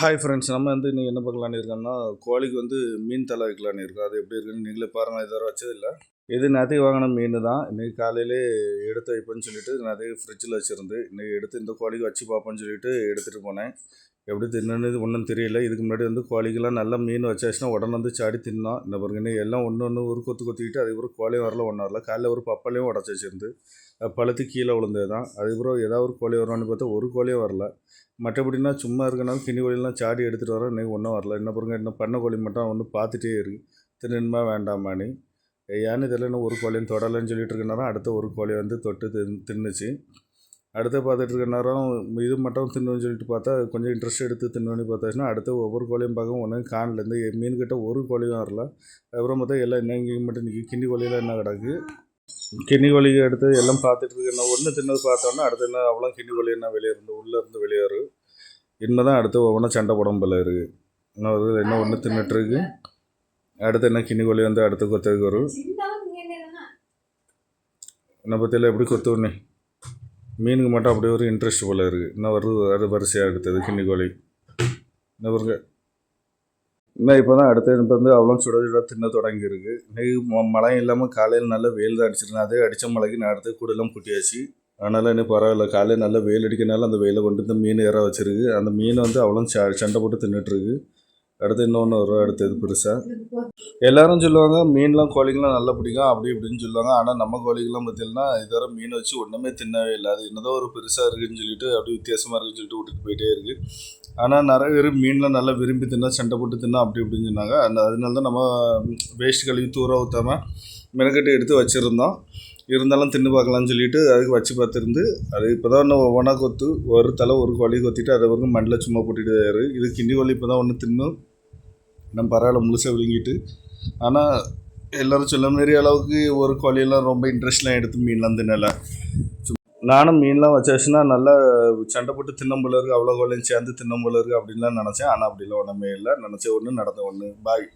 Hi friends நம்ம வந்து இன்றைக்கி என்ன பார்க்கலான்னு இருக்கோம்னா கோழிக்கு வந்து மீன் தலை வைக்கலான்னு இருக்கோம். அது எப்படி இருக்குன்னு நீங்களே பாருங்கள் இதுவரை வச்சதில்லை. இது நதி வாங்கின மீன் தான். இன்றைக்கி காலையிலே எடுத்து வைப்பேன்னு சொல்லிட்டு நதி ஃப்ரிட்ஜில் வச்சுருந்து இன்றைக்கி எடுத்து இந்த கோழிக்கு வச்சு பார்ப்பேன்னு சொல்லிட்டு எடுத்துகிட்டு போனேன். எப்படி தின்னு ஒன்றும் தெரியல. இதுக்கு முன்னாடி வந்து கோழிக்கெல்லாம் நல்லா மீன் வச்சாச்சுன்னா உடனே வந்து சாடி தின்னோம் இந்த பாருங்கன்னு எல்லாம் ஒன்று ஒன்று ஒரு கொத்து கொத்திக்கிட்டு அதுக்கப்புறம் கோழியும் வரல ஒன்றும் வரல. காலைல ஒரு பப்பாலையும் உடச்சி வச்சுருந்து பழுத்து கீழே விழுந்தது தான் அதுக்கப்புறம் ஏதாவது ஒரு கோழி வருவான்னு பார்த்தா ஒரு கோழியும் வரல. மற்றபடினா சும்மா இருக்கனால கிணி கோழிலாம் சாடி எடுத்துகிட்டு வரேன் இன்னைக்கு ஒன்றும் வரல. என்ன பாருங்க இன்னும் பண்ண கோழி மட்டும் ஒன்று பார்த்துட்டே இருக்கு. தின்னுமா வேண்டாமான்னு. ஏன்னு தெரியல இன்னும் ஒரு கோழியும் தொடலைன்னு சொல்லிட்டு இருக்கனால அடுத்த ஒரு கோழி வந்து தொட்டு தின் தின்னுச்சு. அடுத்து பார்த்துட்டு இருக்க நேரம் இது மட்டும் தின்னுன்னு சொல்லிட்டு பார்த்தா கொஞ்சம் இன்ட்ரெஸ்ட் எடுத்து தின்னுன்னு பார்த்தாச்சுன்னா அடுத்து ஒவ்வொரு கோழியும் பார்க்க ஒன்றும் காணலேருந்து மீன் கிட்ட ஒரு கோழியும் வரல. அப்புறம் பார்த்தா எல்லாம் என்ன இங்கே மட்டும் நிற்கி கிண்ணி கோழியெல்லாம் என்ன கிடக்கு? கிண்ணி கோழிக்கு எடுத்து எல்லாம் பார்த்துட்டு இருக்கு என்ன ஒன்று தின்னது பார்த்தோன்னா அடுத்து என்ன அவ்வளோ கிண்ணி கோழி என்ன வெளியே இருந்து உள்ளே இருந்து வெளியே வரும் இனிமே தான் அடுத்து ஒவ்வொன்றா சண்டை போடும் போல இருக்குது இன்னும் ஒரு என்ன ஒன்று தின்னுட்டு இருக்கு அடுத்து என்ன கிண்ணி கோழி வந்து அடுத்து கொத்ததுக்கு வரும். என்ன பற்றியில் எப்படி கொத்துவனே? மீனுக்கு மட்டும் அப்படியே ஒரு இன்ட்ரெஸ்ட் போல் இருக்குது இன்னும் வருது? அது வரிசையாக எடுத்தது கிண்ணி கோழி. இன்னும் பாருங்க? இன்னும் இப்போ தான் அடுத்த இப்போ வந்து அவ்வளோ சுட சுட தின்ன தொடங்கியிருக்கு இன்னைக்கு ம- மழை இல்லாமல் காலையில் நல்ல வெயில் தான் அடிச்சிருந்தேன் அதே அடித்த மழைக்கு நான் அடுத்து கூடலாம் குட்டியாச்சு. அதனால் இன்னும் பரவாயில்ல காலையில் நல்லா வெயில் அடிக்கனால அந்த வெயிலை கொண்டு இந்த மீன் ஏற வச்சிருக்கு. அந்த மீனை வந்து அவ்வளோ ச சண்டை போட்டு தின்னுட்டுருக்கு அடுத்து இன்னொன்று வரும் அடுத்தது பெருசாக எல்லாரும் சொல்லுவாங்க மீன்லாம் கோழிகள்லாம் நல்லா பிடிக்கும் அப்படி இப்படின்னு சொல்லுவாங்க. ஆனால் நம்ம கோழிகள்லாம் பார்த்தீங்கன்னா இதுவரை மீன் வச்சு ஒன்றுமே தின்னவே இல்லை. அது என்னதோ ஒரு பெருசாக இருக்குன்னு சொல்லிட்டு அப்படி வித்தியாசமாக இருக்குன்னு சொல்லிட்டு விட்டுட்டு போயிட்டே இருக்குது ஆனால் நிறைய பேர் மீன்லாம் நல்லா விரும்பி தின்னா சண்டை போட்டு தின்னா அப்படி இப்படின்னு சொன்னாங்க. அந்த அதனால தான் நம்ம வேஸ்ட் கழுவி தூர ஊற்றாமல் மெனக்கட்டு எடுத்து வச்சுருந்தோம். இருந்தாலும் தின்னு பார்க்கலாம்னு சொல்லிட்டு அதுக்கு வச்சு பார்த்துருந்து அது இப்போ தான் ஒன்று ஒவ்வொன்றா கொத்து ஒரு தலை ஒரு கோழி கொத்திட்டு அதை வரைக்கும் மண்ணில் சும்மா போட்டுட்டு இரு. இது கிண்டி கோழி இப்போ தான் ஒன்று தின்னு இன்னும் பரவாயில்ல முழுசாக விழுங்கிட்டு. ஆனால் எல்லோரும் சொல்ல மாரி அளவுக்கு ஒரு கோழியெல்லாம் ரொம்ப இன்ட்ரெஸ்ட்லாம் எடுத்து மீன்லாம் தின்னலை. சு- நானும் மீன்லாம் வச்சாச்சுன்னா நல்லா சண்டை போட்டு தின்னம் போல அவ்வளோ கோலையும் சேர்ந்து தின்னம்புல இருக்கு அப்படின்லாம் நினச்சேன். ஆனால் அப்படிலாம் ஒன்றுமே இல்லை. நினச்ச ஒன்று நடந்த ஒன்று பாய்